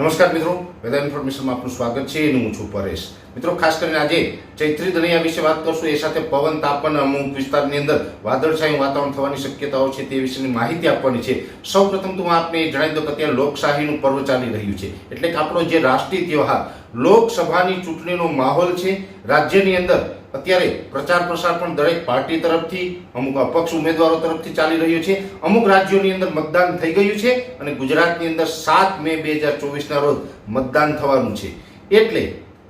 નમસ્કાર મિત્રો. વેધર ઇન્ફોર્મેશનમાં આપનું સ્વાગત છે. એનું હું છું પરેશ. મિત્રો, ખાસ કરીને આજે ચૈત્રી દરિયા વિશે વાત કરશું. એ સાથે પવન, તાપમાન અમુક વિસ્તારની અંદર વાદળછાયું વાતાવરણ થવાની શક્યતાઓ છે તે વિશેની માહિતી આપવાની છે. સૌ પ્રથમ તો હું આપને જણાવી દઉં કે અત્યારે લોકશાહીનું પર્વ ચાલી રહ્યું છે. એટલે કે આપણો જે રાષ્ટ્રીય તહેવાર લોકસભાની ચૂંટણીનો માહોલ છે. રાજ્યની અંદર અત્યારે પ્રચાર પ્રસાર પણ દરેક પાર્ટી તરફથી, અમુક અપક્ષ ઉમેદવારો તરફથી ચાલી રહ્યો છે. અમુક રાજ્યોની અંદર મતદાન થઈ ગયું છે અને ગુજરાતની અંદર સાત મે બે હજાર ચોવીસના રોજ મતદાન થવાનું છે. એટલે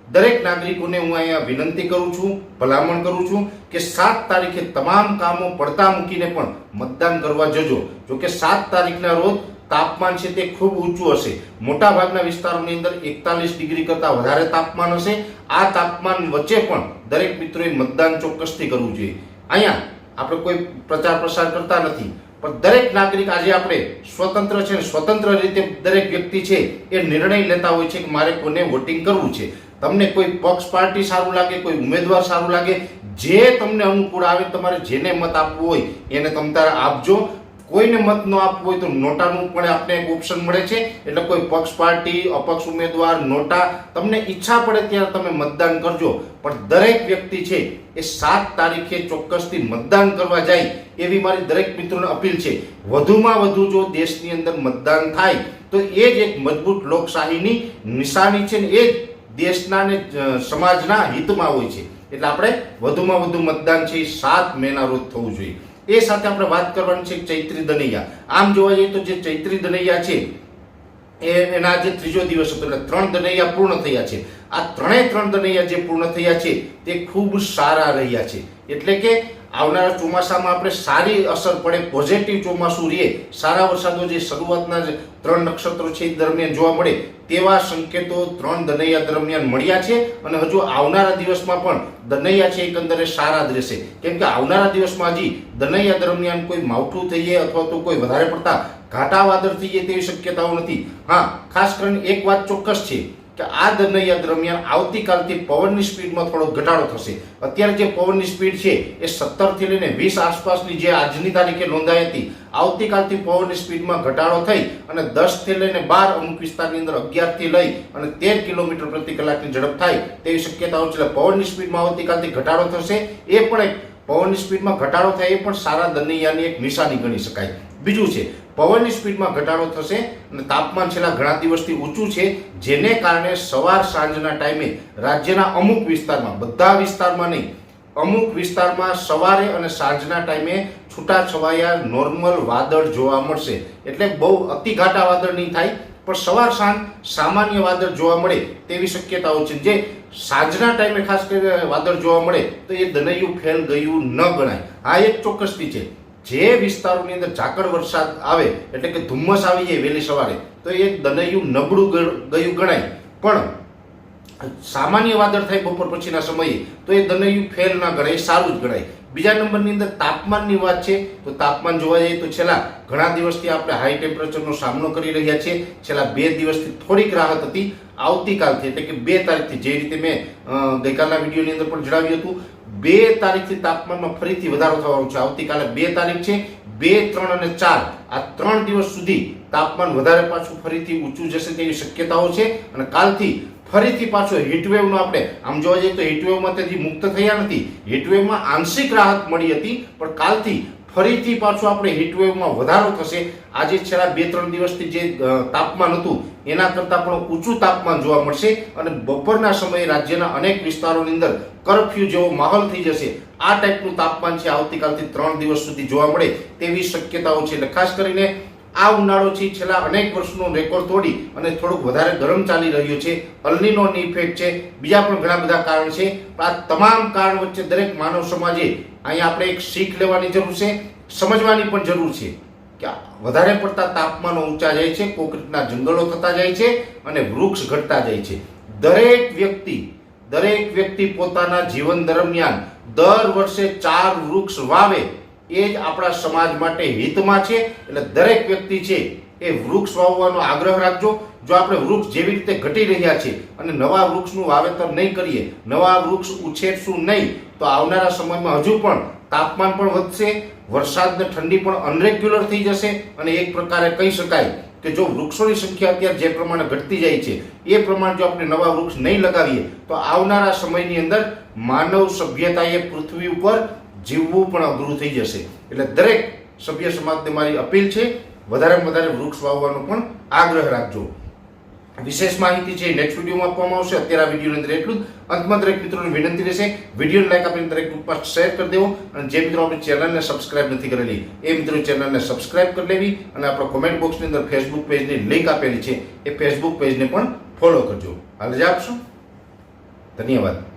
દરેક નાગરિકોને હું અહીંયા વિનંતી કરું છું, ભલામણ કરું છું કે સાત તારીખે તમામ કામો પડતા મૂકીને પણ મતદાન કરવા જજો. જોકે સાત તારીખના રોજ તાપમાન છે તે ખૂબ ઊંચું હશે. મોટા ભાગના વિસ્તારોની અંદર એકતાલીસ ડિગ્રી કરતાં વધારે તાપમાન હશે. આ તાપમાન વચ્ચે પણ દરેક મિત્રોએ મતદાન ચોક્કસથી કરવું જોઈએ. અહીંયા આપણે કોઈ પ્રચાર પ્રસાર કરતા નથી, પણ દરેક નાગરિક આજે આપણે સ્વતંત્ર છે સ્વતંત્ર રીતે દરેક વ્યક્તિ છે એ નિર્ણય લેતા હોય છે કે મારે કોને વોટિંગ કરવું છે. તમને કોઈ પક્ષ પાર્ટી સારું લાગે, કોઈ ઉમેદવાર સારું લાગે, જે તમને અનુકૂળ આવે, તમારે જેને મત આપવું હોય એને તમ તારે આપજો. કોઈને મત ન આપવો હોય તો નોટાનું પણ આપને એક ઓપ્શન મળે છે. એટલે કોઈ પક્ષ પાર્ટી, અપક્ષ ઉમેદવાર, નોટા, તમને ઈચ્છા પડે ત્યારે તમે મતદાન કરજો. પણ દરેક વ્યક્તિ છે એ સાત તારીખે ચોક્કસથી મતદાન કરવા જાય એવી મારી દરેક મિત્રોને અપીલ છે. વધુમાં વધુ જો દેશની અંદર મતદાન થાય, તો એ જ એક મજબૂત લોકશાહીની નિશાની છે ને એ જ દેશના ને સમાજના હિતમાં હોય છે. એટલે આપણે વધુમાં વધુ મતદાન છે એ સાત મેના રોજ થવું જોઈએ. એ સાથે આપણે વાત કરવાની છે ચૈત્રી દનૈયા આમ જોવા જઈએ તો જે ચૈત્રી દનૈયા છે એના જે ત્રીજો દિવસ હતો. એટલે ત્રણ દનૈયા પૂર્ણ થયા છે. આ ત્રણેય ત્રણ દનૈયા જે પૂર્ણ થયા છે, તે ખૂબ સારા રહ્યા છે. એટલે કે આવનારા ચોમાસામાં આપણે સારી અસર પડે પોઝિટિવ ચોમાસું રહે સારા વરસાદો જે શરૂઆતના જે ત્રણ નક્ષત્રો છે દરમિયાન જોવા મળે, તેવા સંકેતો ત્રણ દનૈયા દરમિયાન મળ્યા છે. અને હજુ આવનારા દિવસમાં પણ દનૈયા છે એકંદરે સારા જ રહેશે. કેમ કે આવનારા દિવસમાં હજી દનૈયા દરમિયાન કોઈ માવઠું થઈએ અથવા તો કોઈ વધારે પડતા ઘાટા વાદળ થઈ જાય તેવી શક્યતાઓ નથી. હા, ખાસ કરીને એક વાત ચોક્કસ છે કે આ દનૈયા દરમિયાન આવતીકાલથી પવનની સ્પીડમાં થોડો ઘટાડો થશે. અત્યારે જે પવનની સ્પીડ છે એ સત્તરથી લઈને વીસ આસપાસની જે આજની તારીખે નોંધાઈ હતી, આવતીકાલથી પવનની સ્પીડમાં ઘટાડો થઈ અને દસથી લઈને બાર અમુક વિસ્તારની અંદર અગિયારથી લઈ અને તેર કિલોમીટર પ્રતિ કલાકની ઝડપ થાય તેવી શક્યતાઓ છે. પવનની સ્પીડમાં આવતીકાલથી ઘટાડો થશે. એ પણ એક પવનની સ્પીડમાં ઘટાડો થાય એ પણ સારા દનૈયાની એક નિશાની ગણી શકાય. બીજું છે પવનની સ્પીડમાં ઘટાડો થશે અને તાપમાન છેલ્લા ઘણા દિવસથી ઊંચું છે, જેને કારણે સવાર સાંજના ટાઈમે રાજ્યના અમુક વિસ્તારમાં, બધા વિસ્તારમાં નહીં, અમુક વિસ્તારમાં સવારે અને સાંજના ટાઈમે છૂટાછવાયા નોર્મલ વાદળ જોવા મળશે. એટલે બહુ અતિઘાટા વાદળ નહીં થાય, પણ સવાર સાંજ સામાન્ય વાદળ જોવા મળે તેવી શક્યતાઓ છે. જે સાંજના ટાઈમે ખાસ કરીને વાદળ જોવા મળે, તો એ દનૈયું ફેલ ગયું ન ગણાય. આ એક ચોક્કસથી છે. જે વિસ્તારોની અંદર ઝાકળ વરસાદ આવે, એટલે કે ધુમ્મસ આવી જાય વહેલી સવારે, તો એ દનૈયું નબળું ગયું ગણાય. પણ સામાન્ય વાદળ થાય બપોર પછીના સમયે, તો એ દનૈયું ફેલ ના ગણાય સારું જ ગણાય. બીજા નંબરની અંદર તાપમાનની વાત છે, તો તાપમાન જોવા જઈએ તો છેલ્લા ઘણા દિવસથી આપણે હાઈ ટેમ્પરેચરનો સામનો કરી રહ્યા છીએ. છેલ્લા બે દિવસથી થોડીક રાહત હતી. આવતીકાલથી, એટલે કે બે તારીખથી, જે રીતે મેં ગઈકાલના વિડીયોની અંદર પણ જણાવ્યું હતું બે તારીખથી તાપમાનમાં ફરીથી વધારો થવાનો છે. આવતીકાલે બે તારીખ છે, બે, ત્રણ અને ચાર. આ ત્રણ દિવસ સુધી તાપમાન વધારે પાછું ફરીથી ઊંચું જશે તેવી શક્યતાઓ છે અને કાલથી ફરીથી પાછો હીટવેવનો આપણે, આમ જોવા જઈએ તો હીટવેવમાં તેથી મુક્ત થયા નથી. હીટવેવમાં આંશિક રાહત મળી હતી, પણ કાલથી ફરીથી પાછું આપણે હીટવેવમાં વધારો થશે. આજે છેલ્લા બે ત્રણ દિવસથી જે તાપમાન હતું, એના કરતાં પણ ઊંચું તાપમાન જોવા મળશે અને બપોરના સમયે રાજ્યના અનેક વિસ્તારોની અંદર કરફ્યુ જેવો માહોલ થઈ જશે. આ ટાઈપનું તાપમાન છે આવતીકાલથી ત્રણ દિવસ સુધી જોવા મળે તેવી શક્યતાઓ છે. એટલે ખાસ કરીને આ ઉનાળો છે, છેલ્લા અનેક વર્ષનો રેકોર્ડ તોડી અને થોડુંક વધારે ગરમ ચાલી રહ્યો છે. અલ્નીનોની ઇફેક્ટ છે. બીજા પણ ઘણા બધા કારણ છે. પણ આ તમામ કારણ વચ્ચે દરેક માનવ સમાજે અહીંયા આપણે એક શીખ લેવાની જરૂર છે. સમજવાની પણ જરૂર છે કે વધારે પડતા તાપમાનો ઊંચા જાય છે કોન્ક્રીટના જંગલો થતા જાય છે અને વૃક્ષ ઘટતા જાય છે. દરેક વ્યક્તિ દરેક વ્યક્તિ પોતાના જીવન દરમિયાન દર વર્ષે ચાર વૃક્ષ વાવે એ જ આપણા સમાજ માટે હિતમાં છે એટલે દરેક વ્યક્તિ છે એ વૃક્ષ વાવવાનો આગ્રહ રાખજો. જો આપણે વૃક્ષ જેવી રીતે ઘટી રહ્યા છે અને નવા વૃક્ષનું વાવેતર નહીં કરીએ, નવા વૃક્ષ ઉછેરશું નહીં, તો આવનારા સમયમાં હજુ પણ તાપમાન પણ વધશે વરસાદ ને ઠંડી પણ અનરેગ્યુલર થઈ જશે અને એક પ્રકારે કહી શકાય કે જો વૃક્ષોની સંખ્યા અત્યારે જે પ્રમાણે ઘટતી જાય છે, એ પ્રમાણે જો આપણે નવા વૃક્ષ નહીં લગાવીએ, તો આવનારા સમયની અંદર માનવ સભ્યતાએ પૃથ્વી ઉપર જીવવું પણ અઘરું થઈ જશે. એટલે દરેક સભ્ય સમાજને મારી અપીલ છે વધારેમાં વધારે વૃક્ષ વાવવાનો પણ આગ્રહ રાખજો. વિશેષ માહિતી છે, નેક્સ્ટ વિડીયોમાં આપવામાં આવશે. અત્યારે આ વિડીયોની અંદર એટલું જ. અંતમાં દરેક મિત્રોને વિનંતી રહેશે. વિડીયોને લાઈક આપીને દરેક ગ્રુપમાં શેર કરી દેવો. અને જે મિત્રો આપણી ચેનલને સબસ્ક્રાઇબ નથી કરેલી, એ મિત્રો ચેનલને સબસ્ક્રાઇબ કરી લેવી અને આપણો કોમેન્ટ બોક્સની અંદર ફેસબુક પેજની લિંક આપેલી છે, એ ફેસબુક પેજને પણ ફોલો કરજો. હાલ જ આપશો. ધન્યવાદ.